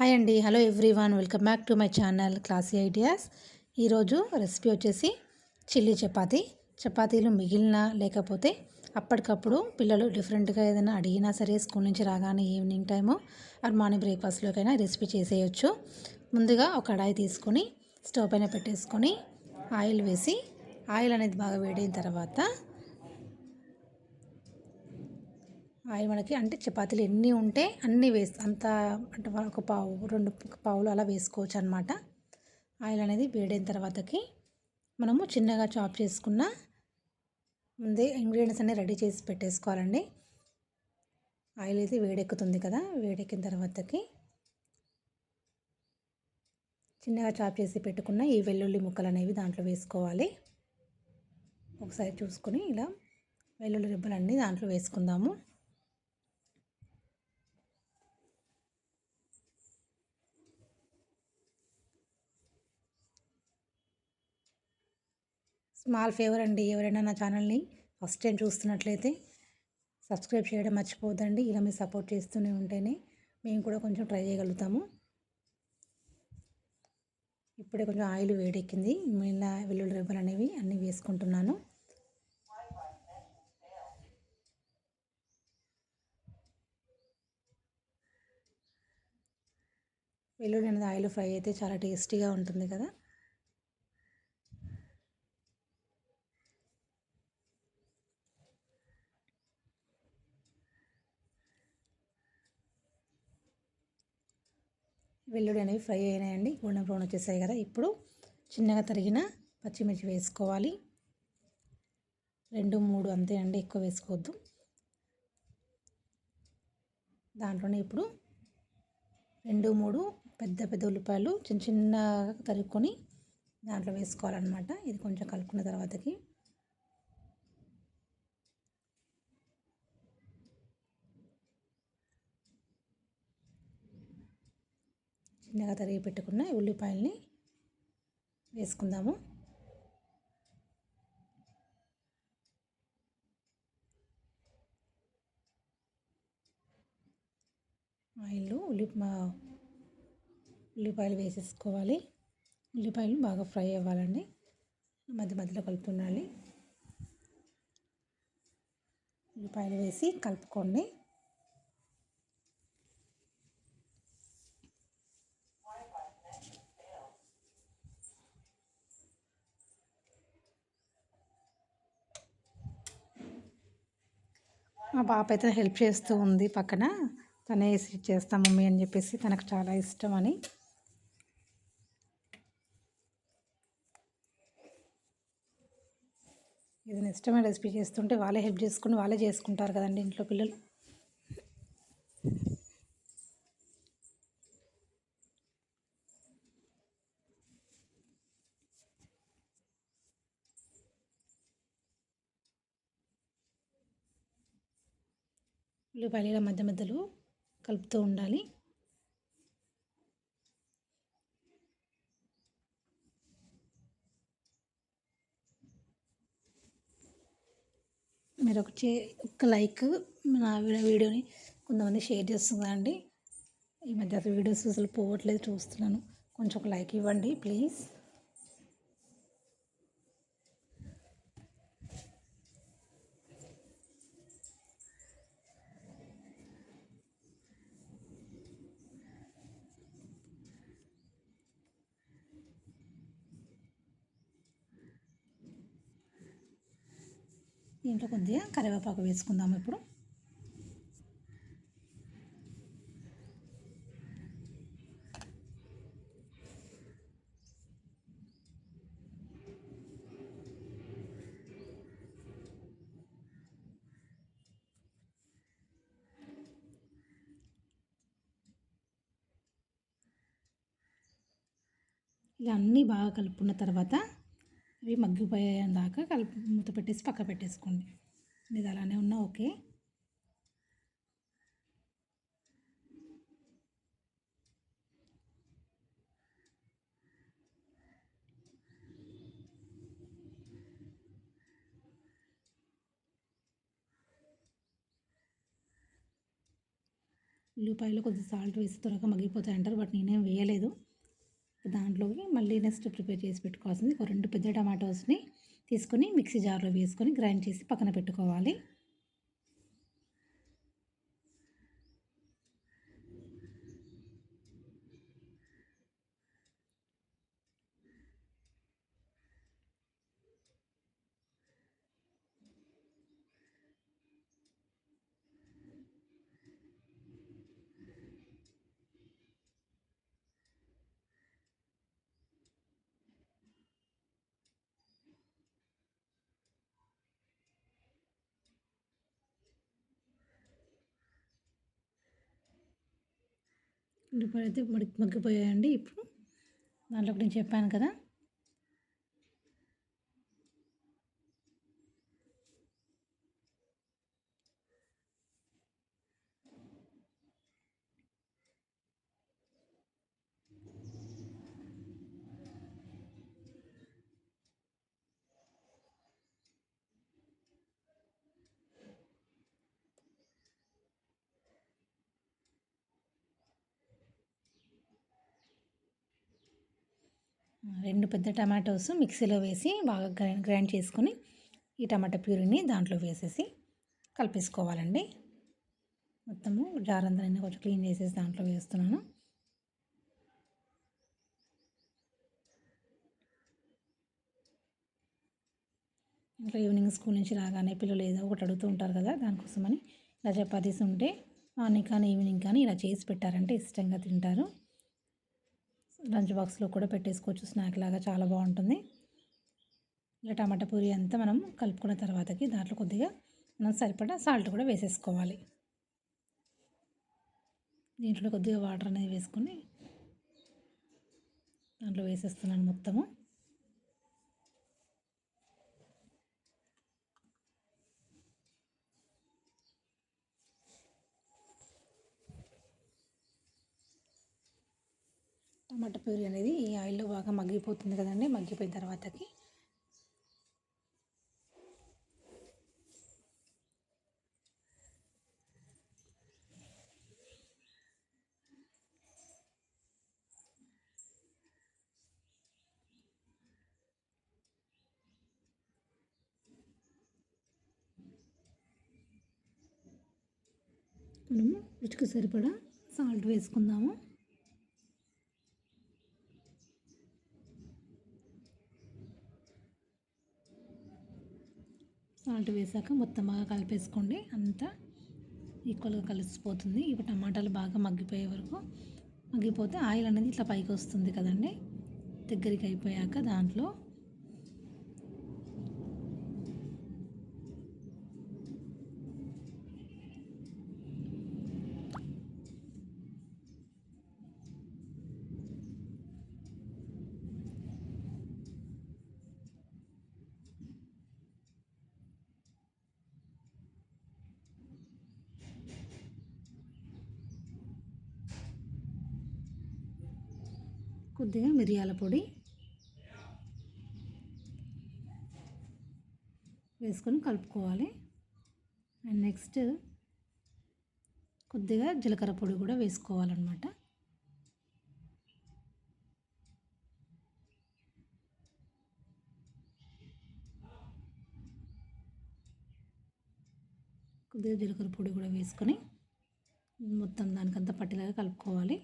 Hi అండి. Hello everyone. Welcome back to my channel classy ideas. ఈరోజు recipe వచ్చేసి chilli chapati. చపాతీలు మిగిలిన లేకపోతే అప్పటికప్పుడు పిల్లలు డిఫరెంట్గా ఏదైనా అడిగినా సరే స్కూల్ నుంచి రాగానే ఈవినింగ్ టైము ఆర్ మార్నింగ్ బ్రేక్ఫాస్ట్లోకైనా రెసిపీ చేసేయచ్చు. ముందుగా ఒక కడాయి తీసుకొని స్టవ్ పైన పెట్టేసుకొని ఆయిల్ వేసి ఆయిల్ అనేది బాగా వేడైన తర్వాత ఆయిల్ మనకి అంటే చపాతీలు ఎన్ని ఉంటే అన్నీ వేసి అంత అంటే ఒక పావు రెండు పావులు అలా వేసుకోవచ్చు అనమాట ఆయిల్ అనేది వేడైన తర్వాతకి మనము చిన్నగా చాప్ చేసుకున్న ముందే ఇంగ్రీడియంట్స్ అన్నీ రెడీ చేసి పెట్టేసుకోవాలండి. ఆయిల్ అయితే వేడెక్కుతుంది కదా వేడెక్కిన తర్వాతకి చిన్నగా చాప్ చేసి పెట్టుకున్న ఈ వెల్లుల్లి ముక్కలు అనేవి దాంట్లో వేసుకోవాలి. ఒకసారి చూసుకొని ఇలా వెల్లుల్లి రిబ్బలన్నీ దాంట్లో వేసుకుందాము. స్మాల్ ఫేవర్ అండి ఎవరైనా నా ఛానల్ని ఫస్ట్ టైం చూస్తున్నట్లయితే సబ్స్క్రైబ్ చేయడం మర్చిపోద్దండి ఇలా మీరు సపోర్ట్ చేస్తూనే ఉంటేనే మేము కూడా కొంచెం ట్రై చేయగలుగుతాము. ఇప్పుడే కొంచెం ఆయిల్ వేడెక్కింది. మిగిలిన వెల్లుల్లి రెబ్బలు అనేవి అన్నీ వేసుకుంటున్నాను. వెల్లుల్లి అనేది ఆయిల్ ఫ్రై అయితే చాలా టేస్టీగా ఉంటుంది కదా. వెల్లుడి అనేవి ఫ్రై అయినాయండి. గోల్డెన్ బ్రౌన్ వచ్చేసాయి కదా. ఇప్పుడు చిన్నగా తరిగిన పచ్చిమిర్చి వేసుకోవాలి. రెండు మూడు అంతే అండి. ఎక్కువ వేసుకోవద్దు. దాంట్లోనే ఇప్పుడు రెండు మూడు పెద్ద పెద్ద ఉల్లిపాయలు చిన్న చిన్న తరుక్కొని దాంట్లో వేసుకోవాలన్నమాట. ఇది కొంచెం కలుపుకున్న తర్వాతకి. చిన్నగా తరిగి పెట్టుకున్న ఉల్లిపాయల్ని వేసుకుందాము. ఆయిల్ ఉల్లి ఉల్లిపాయలు వేసేసుకోవాలి. ఉల్లిపాయలు బాగా ఫ్రై అవ్వాలండి. మధ్య మధ్యలో కలుపుతుండాలి. ఉల్లిపాయలు వేసి కలుపుకోండి. మా పాప అయితే హెల్ప్ చేస్తూ ఉంది పక్కన. తనే చేస్తా మమ్మీ అని చెప్పేసి తనకు చాలా ఇష్టం అని. ఏదైనా ఇష్టమైన రెసిపీ చేస్తుంటే వాళ్ళే హెల్ప్ చేసుకుని వాళ్ళే చేసుకుంటారు కదండి ఇంట్లో పిల్లలు. ఉల్లిపాయల మధ్య మధ్యలో కలుపుతూ ఉండాలి. మీరు ఒక చే ఒక లైక్ నా వీడియోని కొంతమంది షేర్ చేస్తుందండి ఈ మధ్య అసలు వీడియోస్ అసలు పోవట్లేదు చూస్తున్నాను. కొంచెం ఒక లైక్ ఇవ్వండి ప్లీజ్. దీంట్లో కొద్దిగా కరివేపాకు వేసుకుందాం ఇప్పుడు. ఇలా అన్నీ బాగా కలుపుకున్న తర్వాత అవి మగ్గిపోయేదాకా కలిపి మూత పెట్టేసి పక్క పెట్టేసుకోండి. ఇది అలానే ఉన్నా ఓకే. ఉల్లిపాయలు కొద్దిగా సాల్ట్ వేసి త్వరగా మగ్గిపోతాయి అంటారు బట్ నేనేం వేయలేదు. దాంట్లోకి మళ్ళీ నెక్స్ట్ ప్రిపేర్ చేసి పెట్టుకోవాల్సింది. ఒక రెండు పెద్ద టమాటోస్ని తీసుకొని మిక్సీ జార్లో వేసుకొని గ్రైండ్ చేసి పక్కన పెట్టుకోవాలి. ఉల్లిపాయలు అయితే మడి మగ్గిపోయాయండి ఇప్పుడు దాంట్లో నేను చెప్పాను కదా. రెండు పెద్ద టమాటోస్ మిక్సీలో వేసి బాగా గ్రైండ్ గ్రైండ్ చేసుకొని ఈ టమాటా ప్యూరీని దాంట్లో వేసేసి కలిపేసుకోవాలండి. మొత్తము జార్ అంతా కొంచెం క్లీన్ చేసేసి దాంట్లో వేస్తున్నాను. ఇంకా ఈవినింగ్ స్కూల్ నుంచి రాగానే పిల్లలు ఏదో ఒకటి అడుగుతూ ఉంటారు కదా దానికోసమని ఇలా చపాతీస్ ఉంటే మార్నింగ్ కానీ ఈవినింగ్ కానీ ఇలా చేసి పెట్టారంటే ఇష్టంగా తింటారు. లంచ్ బాక్స్లో కూడా పెట్టేసుకోవచ్చు. స్నాక్ లాగా చాలా బాగుంటుంది. ఇలా టమాటా పూరి అంతా మనం కలుపుకున్న తర్వాతకి దాంట్లో కొద్దిగా మనం సరిపడా సాల్ట్ కూడా వేసేసుకోవాలి. దీంట్లో కొద్దిగా వాటర్ అనేది వేసుకొని దాంట్లో వేసేస్తున్నాను మొత్తము. టమాటా ప్యూరీ అనేది ఈ ఆయిల్లో బాగా మగ్గిపోతుంది కదండి మగ్గిపోయిన తర్వాతకి. మనము రుచికి సరిపడా సాల్ట్ వేసుకుందాము. సాల్ట్ వేసాక మొత్తం బాగా కలిపేసుకోండి. అంతా ఈక్వల్గా కలిసిపోతుంది. ఇప్పుడు టమాటాలు బాగా మగ్గిపోయే వరకు మగ్గిపోతే ఆయిల్ అనేది ఇట్లా పైకి వస్తుంది కదండి. దగ్గరికి అయిపోయాక దాంట్లో కొద్దిగా మిరియాల పొడి వేసుకొని కలుపుకోవాలి. అండ్ నెక్స్ట్ కొద్దిగా జీలకర్ర పొడి కూడా వేసుకోవాలన్నమాట. కొద్దిగా జీలకర్ర పొడి కూడా వేసుకొని మొత్తం దానికంతా పట్టిలాగా కలుపుకోవాలి.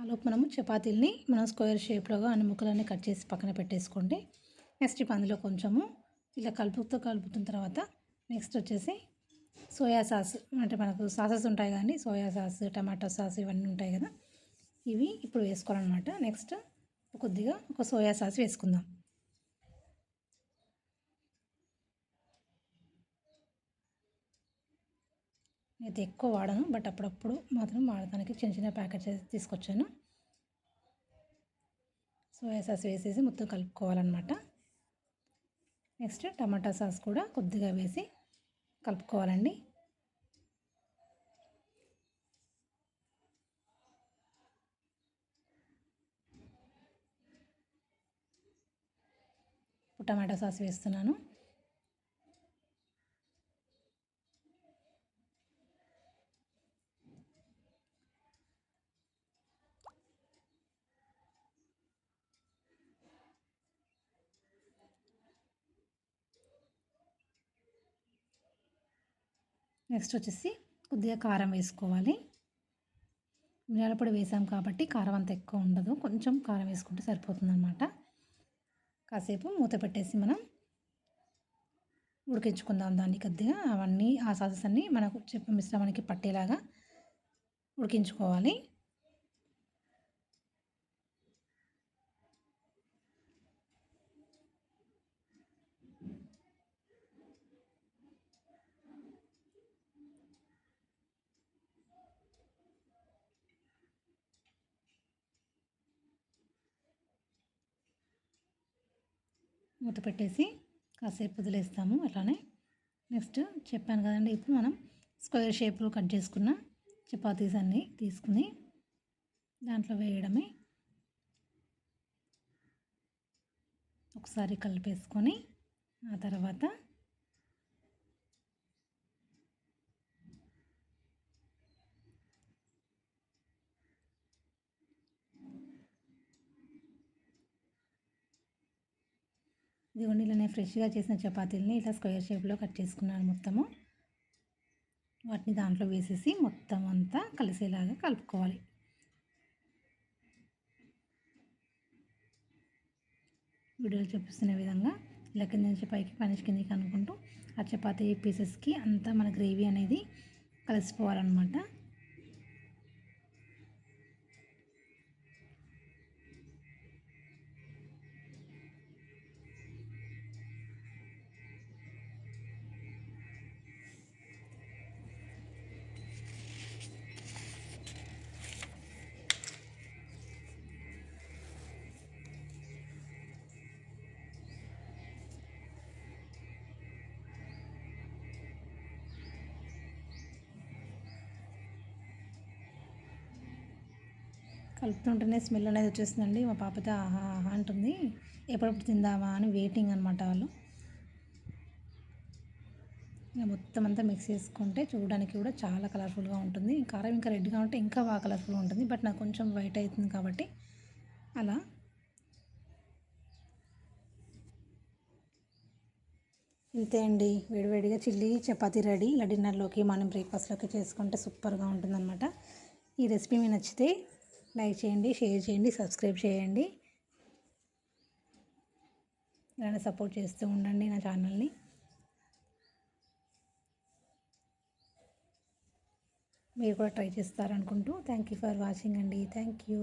ఆలోపు మనము చపాతీలని మనం స్క్వేర్ షేప్లోగా అన్ని ముక్కలన్నీ కట్ చేసి పక్కన పెట్టేసుకోండి. నెక్స్ట్ ఇప్పుడు అందులో కొంచెము ఇలా కలుపుతూ కలుపుతున్న తర్వాత నెక్స్ట్ వచ్చేసి సోయా సాస్ అంటే మనకు సాసెస్ ఉంటాయి కానీ సోయా సాస్ టమాటో సాస్ ఇవన్నీ ఉంటాయి కదా ఇవి ఇప్పుడు వేసుకోవాలన్నమాట. నెక్స్ట్ కొద్దిగా ఒక సోయా సాస్ వేసుకుందాం. నేనైతే ఎక్కువ వాడను బట్ అప్పుడప్పుడు మాత్రం వాడటానికి చిన్న చిన్న ప్యాకెట్ చేసి తీసుకొచ్చాను. సోయా సాస్ వేసేసి మొత్తం కలుపుకోవాలన్నమాట. నెక్స్ట్ టమాటా సాస్ కూడా కొద్దిగా వేసి కలుపుకోవాలండి. టమాటా సాస్ వేస్తున్నాను. నెక్స్ట్ వచ్చేసి కొద్దిగా కారం వేసుకోవాలి. మిరియాల పొడి వేసాం కాబట్టి కారం అంత ఎక్కువ ఉండదు. కొంచెం కారం వేసుకుంటే సరిపోతుందన్నమాట. కాసేపు మూత పెట్టేసి మనం ఉడికించుకుందాం దాన్ని కొద్దిగా. అవన్నీ ఆ సాసెస్ అన్నీ మనకు చెప్ప మిశ్రమానికి పట్టేలాగా ఉడికించుకోవాలి. మూత పెట్టేసి కాసేపు వదిలేస్తాము అట్లానే నెక్స్ట్ చెప్పాను కదండి ఇప్పుడు మనం స్క్వేర్ షేప్లో కట్ చేసుకున్న చపాతీస్ అన్నీ తీసుకుని దాంట్లో వేయడమే. ఒకసారి కలిపేసుకొని ఆ తర్వాత ఇదిగోండి ఇలా నేను ఫ్రెష్గా చేసిన చపాతీలని ఇలా స్క్వేర్ షేప్లో కట్ చేసుకున్నాను మొత్తము. వాటిని దాంట్లో వేసేసి మొత్తం అంతా కలిసేలాగా కలుపుకోవాలి. వీడియోలో చూపిస్తున్న విధంగా ఇలా కింద నుంచి పైకి పనిష్ కిందకి అనుకుంటూ ఆ చపాతీ పీసెస్కి అంతా మన గ్రేవీ అనేది కలిసిపోవాలన్నమాట. కలుపుతుంటేనే స్మెల్ అనేది వచ్చేస్తుందండి. మా పాపతో ఆహా ఆహా అంటుంది. ఎప్పుడప్పుడు తిందామా అని వెయిటింగ్ అనమాట వాళ్ళు. మొత్తం అంతా మిక్స్ చేసుకుంటే చూడడానికి కూడా చాలా కలర్ఫుల్గా ఉంటుంది. కారం ఇంకా రెడ్గా ఉంటే ఇంకా బాగా కలర్ఫుల్గా ఉంటుంది. బట్ నాకు కొంచెం వైట్ అవుతుంది కాబట్టి అలా. ఇంతే అండి. వేడివేడిగా చిల్లీ చపాతీ రెడీ. ఇలా డిన్నర్లోకి మనం బ్రేక్ఫాస్ట్లోకి చేసుకుంటే సూపర్గా ఉంటుందన్నమాట. ఈ రెసిపీ మీకు నచ్చితే లైక్ చేయండి షేర్ చేయండి సబ్స్క్రైబ్ చేయండి. ఇలానే సపోర్ట్ చేస్తూ ఉండండి నా ఛానల్ని. మీరు కూడా ట్రై చేస్తారనుకుంటూ థ్యాంక్ యూ ఫర్ వాచింగ్ అండి. Thank you.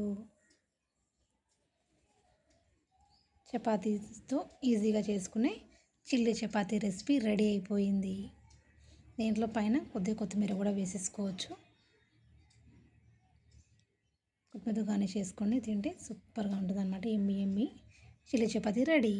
చపాతీతో ఈజీగా చేసుకునే చిల్లీ చపాతీ రెసిపీ రెడీ అయిపోయింది. దీంట్లో పైన కొద్దిగా కొత్తిమీర కూడా వేసేసుకోవచ్చు. కొత్తిమీర గార్నిష్ చేసుకొని తింటే సూపర్గా ఉంటుంది అనమాట ఎమ్మి ఎమ్మి. Chilli chapati ready.